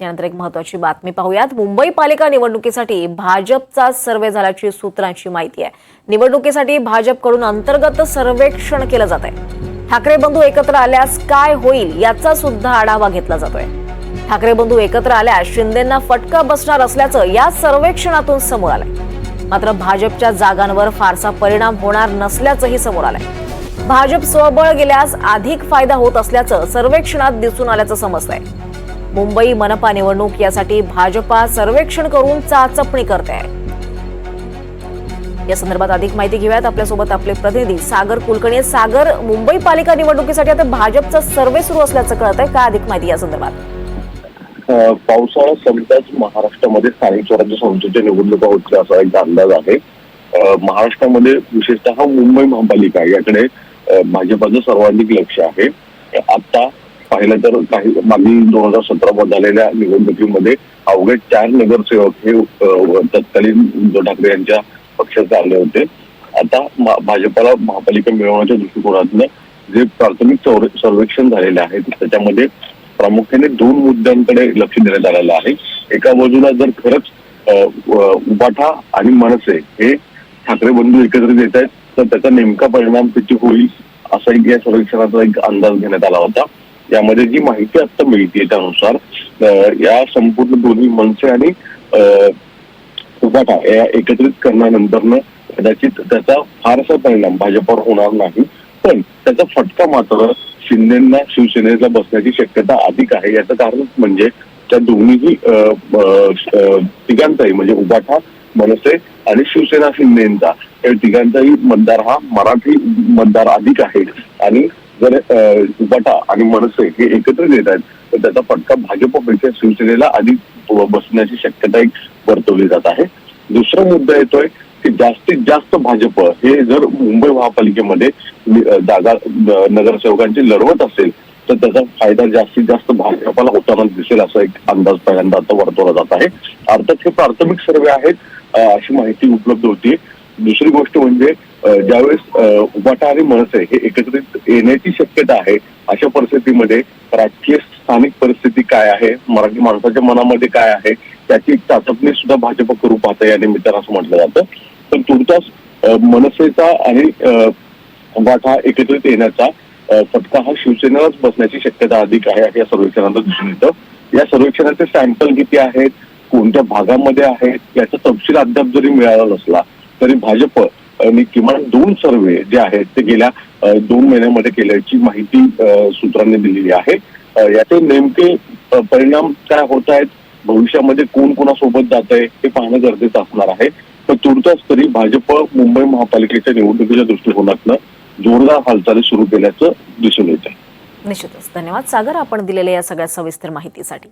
यानंतर एक महत्वाची बातमी पाहूयात. मुंबई पालिका निवडणुकीसाठी भाजपचा सर्वे झाल्याची सूत्रांची माहिती आहे. निवडणुकीसाठी भाजपकडून अंतर्गत सर्वेक्षण केलं जात आहे ठाकरे बंधू एकत्र आल्यास काय होईल याचा सुद्धा आढावा घेतला जातोय. ठाकरे बंधू एकत्र आल्यास शिंदेंना फटका बसणार असल्याचं या सर्वेक्षणातून समोर आलंय. मात्र भाजपच्या जागांवर फारसा परिणाम होणार नसल्याचंही समोर आलंय. भाजप स्वबळ गेल्यास अधिक फायदा होत असल्याचं सर्वेक्षणात दिसून आल्याचं समजतंय. मुंबई मनपा निवडणूक यासाठी भाजपा सर्वेक्षण करून चाचपणी करते. आहे या संदर्भात अधिक माहिती घेऊयात. आपल्यासोबत आपले प्रतिनिधी सागर कुलकर्णी सागर मुंबई पालिका निवडणुकीसाठी आता भाजपचा सर्वे सुरू असल्याचं कळत आहे का अधिक माहिती या संदर्भात? पावसाळा संपताच महाराष्ट्रामध्ये स्थानिक स्वराज्य संस्थेच्या निवडणुका होतील असा एक अंदाज आहे. महाराष्ट्रामध्ये विशेषतः मुंबई महापालिका याकडे भाजपाचं सर्वाधिक लक्ष आहे. आता पाहिलं तर काही मागील दोन हजार सतरा झालेल्या निवडणुकीमध्ये अवघे चार नगरसेवक हे तत्कालीन उद्धव ठाकरे यांच्या पक्षात आले होते. आता भाजपाला महापालिका मिळवण्याच्या दृष्टिकोनातनं जे प्राथमिक सर्वेक्षण झालेले आहे त्याच्यामध्ये प्रामुख्याने दोन मुद्द्यांकडे लक्ष देण्यात आलेलं आहे. एका बाजूला जर खरंच उबाठा आणि मनसे हे ठाकरे बंधू एकत्रित येत आहेत तर त्याचा नेमका परिणाम किती होईल असा एक या सर्वेक्षणाचा एक अंदाज घेण्यात आला होता. यामध्ये जी माहिती आता मिळते त्यानुसार या संपूर्ण दोन्ही मनसे आणि अ, या एकत्रित करण्यानंतरनं कदाचित त्याचा फारसा परिणाम भाजपवर होणार नाही. पण त्याचा फटका मात्र शिंदेना शिवसेनेला बसण्याची शक्यता अधिक आहे. याचं कारण म्हणजे त्या दोन्हीही तिघांचाही म्हणजे उभाठा मनसे आणि शिवसेना शिंदेचा. या तिघांचाही मतदार हा मराठी मतदार अधिक आहे आणि जर अ, आणि मनसे हे एकत्र येत आहेत तर त्याचा फटका भाजपपेक्षा शिवसेनेला अधिक बसण्याची शक्यता एक वर्तवली जात आहे. दुसरा मुद्दा येतोय की जास्तीत जास्त भाजप हे जर मुंबई महापालिकेमध्ये जागा नगरसेवकांची लढवत असेल तर त्याचा फायदा जास्तीत जास्त भाजपाला होताना दिसेल असा एक अंदाज पहिल्यांदा आता वर्तवला जात आहे. अर्थात हे प्राथमिक सर्वे आहेत अशी माहिती उपलब्ध होती दुसरी गोष्ट म्हणजे ज्यावेळेस अ, आणि मनसे हे एकत्रित येण्याची शक्यता आहे अशा परिस्थितीमध्ये राजकीय स्थानिक परिस्थिती काय आहे मराठी माणसाच्या मनामध्ये काय आहे त्याची एक चाचपणी सुद्धा भाजप करू पाहते या निमित्तानं असं म्हटलं जातं. पण तुर्तास मनसेचा आणि वाटा एकत्रित येण्याचा फटका हा शिवसेनेलाच बसण्याची शक्यता अधिक आहे या सर्वेक्षणाला दिसून येतं. या सर्वेक्षणाचे सॅम्पल किती आहेत कोणत्या भागामध्ये आहेत याचा तपशील अद्याप जरी मिळाला नसला तरी भाजप आणि किमान दोन सर्वे जे आहेत ते गेल्या दोन महिन्यामध्ये केल्याची माहिती सूत्रांनी दिलेली आहे. याचे नेमके परिणाम काय होत आहेत भविष्यामध्ये कोण कोणासोबत जात आहे हे पाहणं गरजेचं असणार आहे. पण तुर्तास तरी भाजप मुंबई महापालिकेच्या निवडणुकीच्या दृष्टिकोनातनं जोरदार हालचाली सुरू केल्याचं दिसून येत आहे निश्चितच. धन्यवाद. सागर आपण दिलेल्या या सगळ्या सविस्तर माहितीसाठी.